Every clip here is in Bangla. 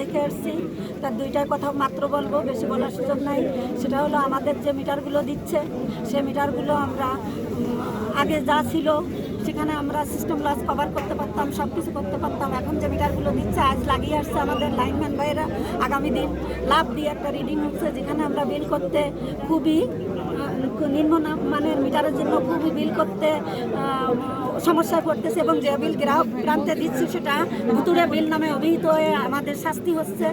দেখে আসছি। তার দুইটার কথা মাত্র বলব, বেশি বলার সুযোগ নাই। সেটা হলো আমাদের যে মিটারগুলো দিচ্ছে, সে মিটারগুলো আমরা আগে যা ছিল, সেখানে আমরা সিস্টেম লস কভার করতে পারতাম সব কিছু করতে পারতাম। এখন যে মিটারগুলো দিচ্ছে, আজ লাগিয়ে আসছে আমাদের লাইনম্যান ভাইয়েরা। আগামী দিন লাভ দিয়ে একটা রিডিং হচ্ছে, যেখানে আমরা বিল করতে খুবই নিম্ন মানের মিটারের জন্য খুবই বিল করতে সমস্যায় পড়তেছে এবং যে বিল গ্রাহক প্রান্তে দিচ্ছি সেটা ভুতুরে বিল নামে অভিহিত হয়ে আমাদের শাস্তি হচ্ছে।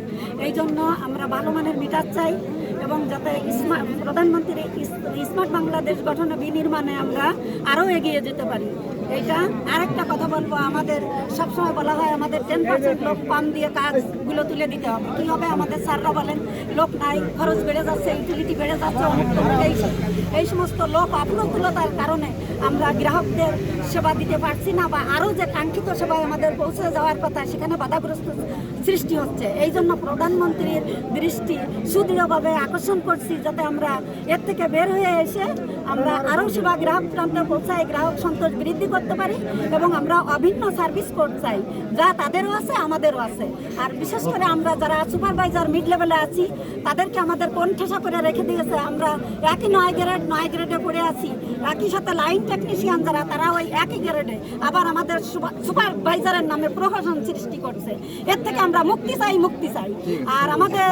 এই জন্য আমরা ভালো মানের মিটার চাই এবং যাতে স্মার্ট প্রধানমন্ত্রীর স্মার্ট বাংলাদেশ গঠনে বিনির্মাণে আমরা আরও এগিয়ে যেতে পারি। এইটা আরেকটা কথা বলব, আমাদের সবসময় বলা হয় আমাদের টেন পার্সেন্ট লোক কম দিয়ে কাজগুলো তুলে দিতে হবে। কী হবে আমাদের স্যাররা বলেন, লোক নাই, খরচ বেড়ে যাচ্ছে ইউটিলিটি বেড়ে যাচ্ছে তমুক এই সমস্ত লোক অপ্রতুলতার কারণে আমরা গ্রাহকদের সেবা দিতে পারছি না বা আরও যে কাঙ্ক্ষিত সেবা আমাদের পৌঁছে যাওয়ার কথা সেখানে বাধাগ্রস্ত সৃষ্টি হচ্ছে। এই জন্য প্রধানমন্ত্রীর দৃষ্টি সুদৃঢ়ভাবে আকর্ষণ করছি যাতে আমরা এর থেকে বের হয়ে এসে আমরা আরও সেবা গ্রাহক প্রান্তে পৌঁছাই গ্রাহক সন্তোষ বৃদ্ধি করতে পারি এবং আমরা অভিন্ন সার্ভিস কোড চাই। যা তাদেরও আছে, আমাদেরও আছে। আর বিশেষ করে আমরা যারা সুপারভাইজার মিড লেভেলে আছি, তাদেরকে আমাদের কোন ঠেসা করে রেখে দিয়েছে। আমরা একই নয় গ্রেড নয় গ্রেডে পড়ে আছি। একই সাথে লাইন টেকনিশিয়ান যারা তারা ওই একই গ্রেডে। আবার আমাদের সুপারভাইজারের নামে প্রহসন সৃষ্টি করছে। এর থেকে আমরা মুক্তি চাই মুক্তি চাই। আর আমাদের